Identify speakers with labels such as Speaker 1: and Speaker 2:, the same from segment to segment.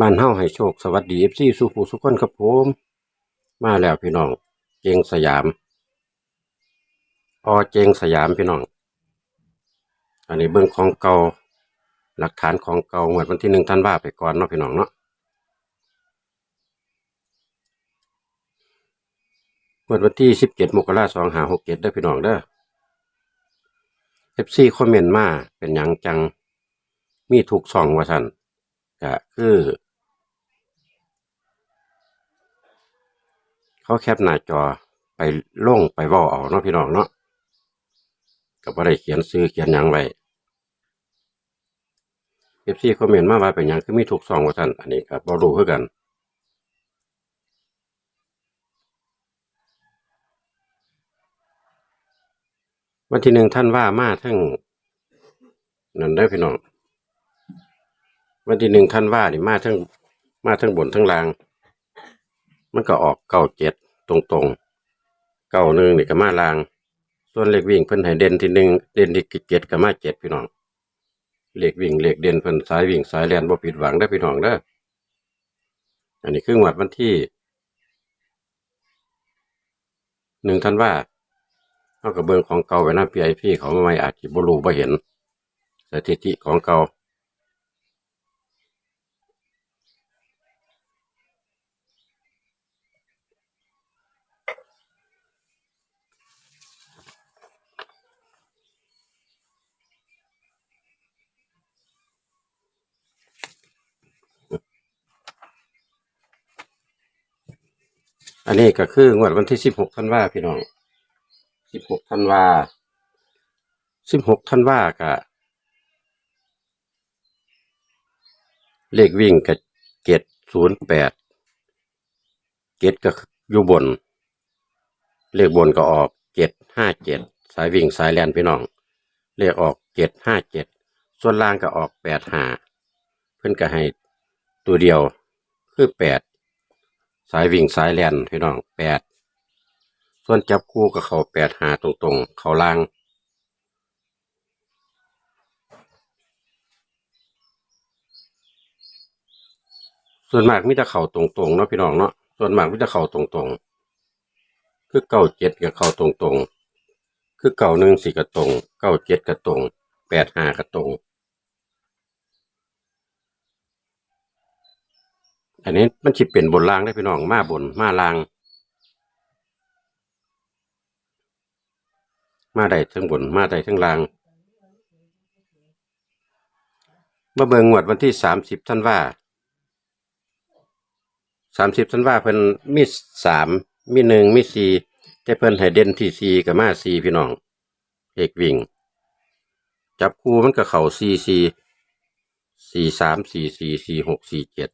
Speaker 1: บ้านเฮาให้โชคสวัสดีเอฟซีสุภูสุขคนครับผมมาแล้วพี่น้อง เจงสยามออเจงสยามพี่น้อง อันนี้เบื้องของเก่าหลักฐานของเก่างวดวันที่หนึ่งท่านว่าไปก่อนเนาะพี่น้องเนาะงวดวันที่สิบเจ็ดมกราสองหาหกเจ็ดได้พี่น้องเด้อเอฟซีคอมเมนต์มาเป็นหยังจังมีถูกส่องว่าท่านก็คือ เขาแคปหน้าจอไปล่งไปว้าเอาเนาะพี่น้องเนาะก็บ่ได้เขียนซื้อเขียนยังไว้เอฟซีคอมเมนต์มาว่าเป็นยังคือมีถูกซองว่าท่านอันนี้ก็บ่รู้คือกันวันที่หนึ่งท่านว่ามาทั้งนั่นได้พี่น้องวันที่หนึ่งท่านว่านี่มาทั้งมาทั้งบนทั้งล่าง มันก็ออกเก้าเจ็ดตรงๆเก้าหนึ่งนี่ก็มาลาง ส่วนเลขวิ่งเพิ่นให้เด่นที่หนึ่งเด่นที่เจ็ดก็มาเจ็ดพี่น้องเลขวิ่งเลขเด่นเพิ่นสายวิ่งสายแลนบ่ผิดหวังได้พี่น้องเด้ออันนี้คืองวดวันที่หนึ่งท่านว่าเขากับเบิ่งของเก่าไว้นะพีไอพีเขามาใหม่อาจจะบ่รู้บ่เห็นสถิติของเก่า อันนี้ก็คืองวดวันที่สิบหกธันวาพี่น้องสิบหกธันวาสิบหกธันวาก็เลขวิ่งกับเจ็ดศูนย์แปดเจ็ดก็อยู่บน เลขบนก็ออกเจ็ดห้าเจ็ดสายวิ่งสายแลนพี่น้อง เลขออกเจ็ดห้าเจ็ดส่วนล่างก็ออกแปดห้าเพื่อนก็ให้ตัวเดียวคือแปด สายวิ่งสายแลนพี่น้องแปดส่วนจับคู่กับเขาแปดหาตรงๆ เขาล่าง ส่วนมากมิจะเข่าตรงๆเนาะพี่น้องเนาะส่วนมากมิจะเข่าตรงๆ คือเก้าเจ็ดกับเข่าตรงๆ คือเก้าหนึ่งสี่กระตรงเก้าเจ็ดกระตรงแปดห้ากระตรง อันนี้มันชิเป็นบนล่างได้พี่น้องมาบนมาล่าง มาได้ทั้งบนมาได้ทั้งล่างมาเบิงงวดวันที่สามสิบท่านว่าสามสิบท่านว่าเพิ่นมีสามมีหนึ่งมีสี่แต่เพิ่นให้เด่นที่สี่กับมาสี่พี่น้องเอกวิ่ง จับคู่มันก็เข่าสี่สี่สี่สามสี่สี่สี่หกสี่เจ็ด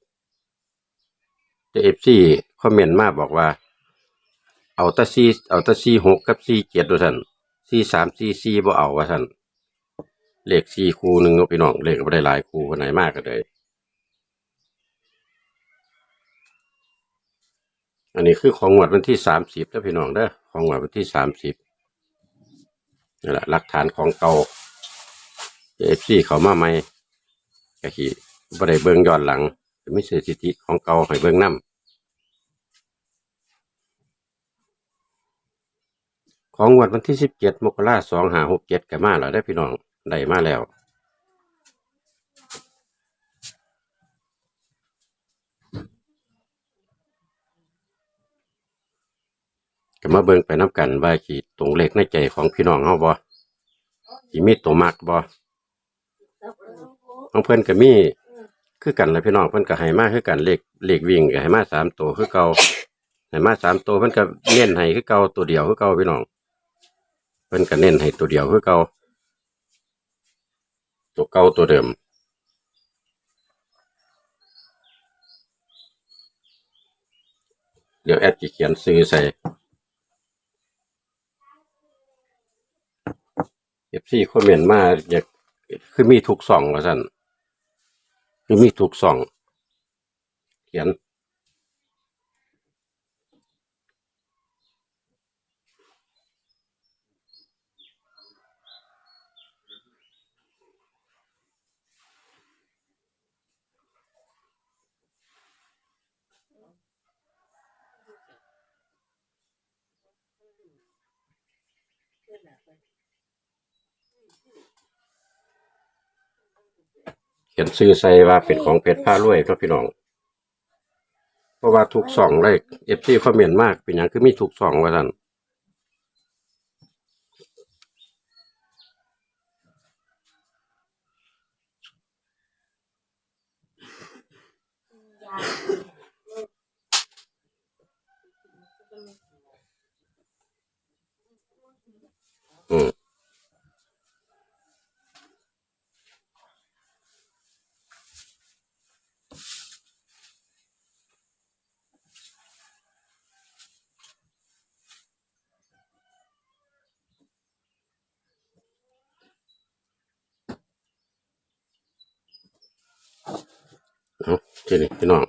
Speaker 1: เอฟซีคอมเมนต์มาบอกว่า เอาตะซีเอาตะซีหกกับซีเจ็ดด้วยท่านซีสามซีซีบ่เอาว่าท่านเลขซีคูหนึ่งเนาะพี่น้องเลขก็ได้หลายคูคนไหนมากก็เลยอันนี้คือของงวดวันที่สามสิบแล้วพี่น้องเด้อของงวดวันที่สามสิบนี่แหละหลักฐานของเก่าเอฟซีเขามาใหม่ก็ขี่บ่ได้เบิงย้อนหลัง ไมีสถิติของเก่าให้เบิ่งนํของงวดวันที่สิบเจ็ดมกราสองหาหกเจ็ดก็มาแล้วได้พี่น้องได้มาแล้วก็มาเบิ่งไปน้ำกันว่าขีดตรงเลขในใจของพี่น้องเฮาบ่สิมีตัวมักบ่ของเพิ่อนก็มี คือกันแหละพี่น้องเพิ่นก็ให้มาคือกันเลขเลขวิ่งก็ให้มาสามตัวคือเก่าให้มาสามตัวเพิ่นก็เน้นให้คือเก่าตัวเดียวคือเก่าพี่น้องเพิ่นก็เน้นให้ตัวเดียวคือเก่าตัวเก่าตัวเดิมเดี๋ยวแอดจะเขียนซื้อใส่เอฟซีคอมเมนต์มาอยากคือมีทุกส่องว่าสั่น คืมีถูกส่อง เขียน Good enough. เขียนซื้อใส่ว่าเป็นของเพชรผ้ารวยครับพี่น้อง เพราะว่าถูกส่องเลยเอฟซีคอมเมนต์มากเป็นอย่างคือมีถูกส่องว่าท่าน เอาทีนี้พี่น้อง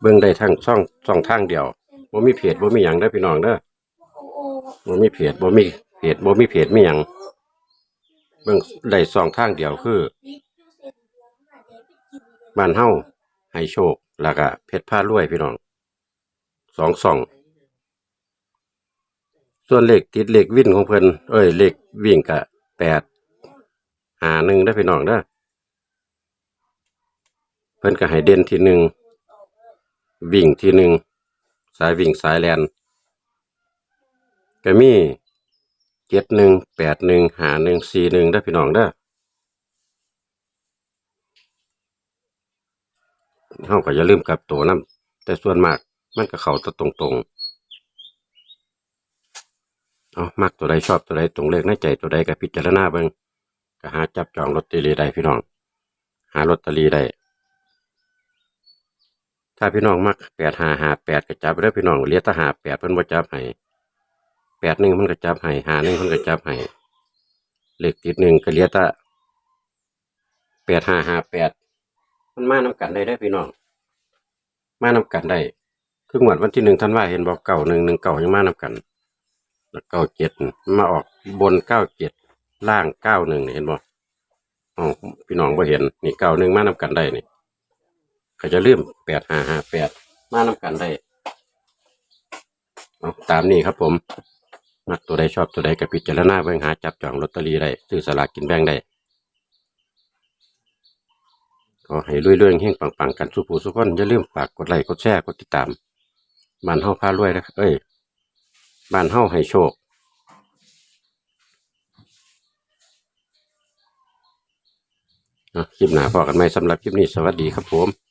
Speaker 1: เบิ่งได้ทั้งช่องช่องทางเดียวบ่มีเพจบ่มีหยังเด้อพี่น้องเด้อบ่มีเพจบ่มีเพจบ่มีเพจมีหยังเบิ่งได้ช่องทางเดียวคือบ้านเฮาให้โชคแล้วก็เพชรพารวยพี่น้องสองสองส่วนเลขติดเลขวิ่นของเพิ่นเอ้ยเลขวิ่งกะแปด หาหนึ่งได้พี่น้องเด้อเพิ่นก็ให้เด่นที่หนึ่งวิ่งที่หนึ่งสายวิ่งสายแลนก็มีเจ็ดหนึ่งแปดหนึ่งหาหนึ่งสี่หนึ่งได้พี่น้องเด้อเฮาก็อย่าลืมกลับตัวนํแต่ส่วนมากมันก็เข้าแตะตรงๆเอามักตัวใดชอบตัวใดตรงเลขในใจตัวใดก็พิจารณาเบิ่ง ก็หาจับจองลอตเตอรี่ได้พี่น้อง หาลอตเตอรี่ได้ ถ้าพี่น้องมักแปดหาหาแปดก็จับไปแล้วพี่น้องเลียแตหาแปดเพิ่นบ่จับให้แปดหนึ่งเพิ่นก็จับให้หาหนึ่งเพิ่นก็จับให้เลขติดหนึ่งก็เลียแตแปดหาหาแปดมันมานํกันได้ได้พี่น้อง มานํกันได้คืองวดวันที่หนึ่งท่านว่าเห็นบอกเก่าหนึ่งหนึ่งเก่ายังมานํกันแล้วเก้าเจ็ดมาออกบนเก้าเจ็ด ล่างเก้าหนึ่งเห็นบ่อ๋อพี่น้องบ่เห็น นี่เก้าหนึ่งมานำกันได้นี่เขาจะลืมแปดห้าห้าแปดมานำกันได้เอาตามนี้ครับผม มักตัวใดชอบตัวใดก็พิจารณาเบิ่งหาจับจองลอตเตอรี่ได้ซื้อสลากกินแบ่งได้ขอให้รวยๆเฮงปังๆ กันสุผู้สุขคนอย่าลืมฝากกดไลค์กดแชร์กดติดตามมันเฮาพารวยนะเอ้ยบ้านเฮาให้โชค อะ คลิปหน้าพอกันไหมสำหรับคลิปนี้สวัสดีครับผม